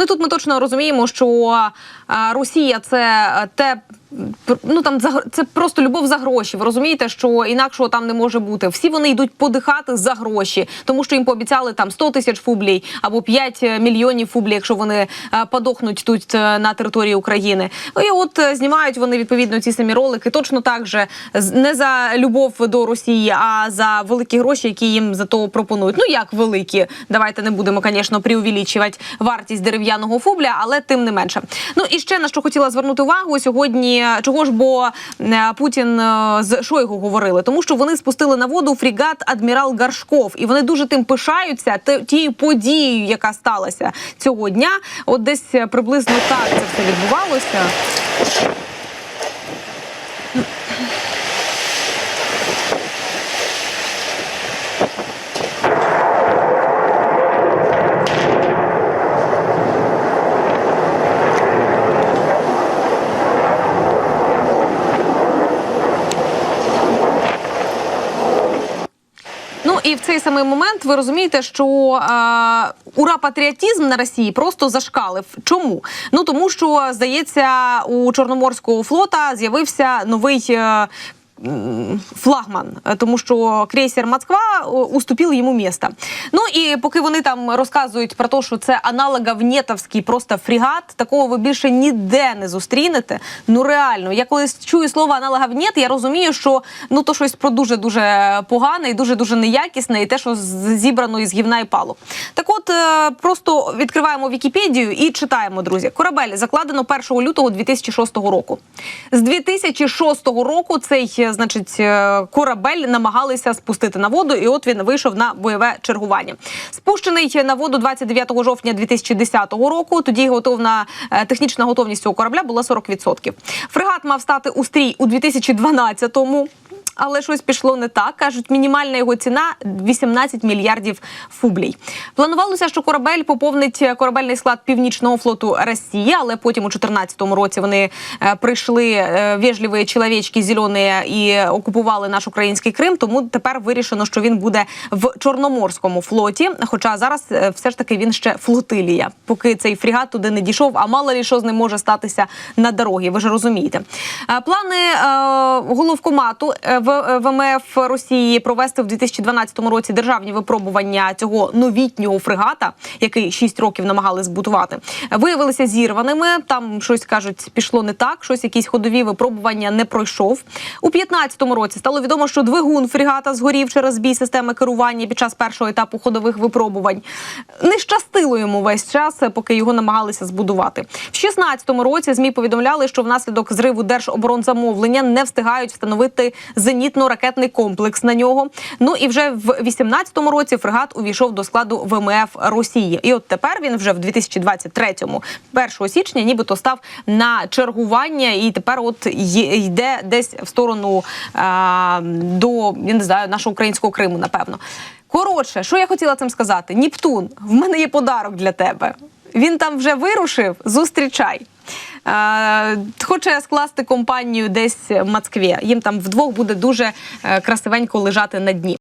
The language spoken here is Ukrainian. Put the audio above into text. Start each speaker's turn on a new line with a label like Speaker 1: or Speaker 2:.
Speaker 1: Ну тут ми точно розуміємо, що Росія це е, те. Ну там за це просто любов за гроші. Ви розумієте, що інакшого там не може бути. Всі вони йдуть подихати за гроші, тому що їм пообіцяли там 100 тисяч фублій або 5 мільйонів фублій, якщо вони е, подохнуть тут е, на території України. Ну, І от е, знімають вони відповідно ці самі ролики. Точно так же не за любов до Росії, а за великі гроші, які їм за то пропонують. Ну як великі, давайте не будемо, звісно, преувеличувати вартість дерев'яного фубля, але тим не менше. Ну і ще на що хотіла звернути увагу сьогодні. Чого ж бо е, Путін е, з Шойгу говорили, тому що вони спустили на воду фрігат адмірал Гаршков, і вони дуже тим пишаються тією подією, яка сталася цього дня. От десь е, приблизно так це все відбувалося. І в цей самий момент ви розумієте, що е, ура патріотизм на Росії просто зашкалив. Чому? Ну тому що здається, у Чорноморського флота з'явився новий. Е, Флагман, тому що крейсер Москва е, уступив йому місце. Ну і поки вони там розказують про те, що це аналоговнєтовський просто фрегат, такого ви більше ніде не зустрінете. Ну реально, я коли чую слово аналоговнєт, я розумію, що ну то щось про дуже дуже погане і дуже дуже неякісне, і те, що зібрано із гівна і палок. Так, от е, просто відкриваємо Вікіпедію і читаємо, друзі. Корабель закладено 1 лютого 2006 року. З 2006 року цей е, значить е, корабель намагалися спустити на воду, і от він вийшов на бойове чергування. Спущений на воду 29 жовтня 2010 року. Тоді готовна е, технічна готовність цього корабля була 40%. Фрегат мав стати у стрій у 2012-му. Але щось пішло не так. кажуть, мінімальна його ціна 18 мільярдів фублій. Планувалося, що корабель поповнить корабельний склад північного флоту Росії, але потім у 2014 році вони е, прийшли е, вежливі чоловічки зелені і окупували наш український Крим. Тому тепер вирішено, що він буде в Чорноморському флоті. Хоча зараз е, все ж таки він ще флотилія, поки цей фрегат туди не дійшов. А мало лі що з ним може статися на дорогі. Ви ж розумієте. Плани головкомату в ВМФ Росії провести в 2012 році державні випробування цього новітнього фрегата, який 6 років намагали збудувати, виявилися зірваними. Там щось кажуть, пішло не так. Щось якісь ходові випробування не пройшов. У 2015 році стало відомо, що двигун фрегата згорів через збій системи керування під час першого етапу ходових випробувань. Не щастило йому весь час, поки його намагалися збудувати. В 2016 році змі повідомляли, що внаслідок зриву держоборонзамовлення не встигають встановити зенітно-ракетний комплекс на нього. Ну і вже в 2018 році фрегат увійшов до складу ВМФ Росії. І от тепер він вже в 2023-му, 1 січня, нібито став на чергування, і тепер от йде десь в сторону а, до я не знаю нашого українського Криму, напевно. Коротше, що я хотіла цим сказати? Нептун, в мене є подарок для тебе. Він там вже вирушив. Зустрічай. Хоче скласти компанію десь в Москві. Їм там вдвох буде дуже е, красивенько лежати на дні.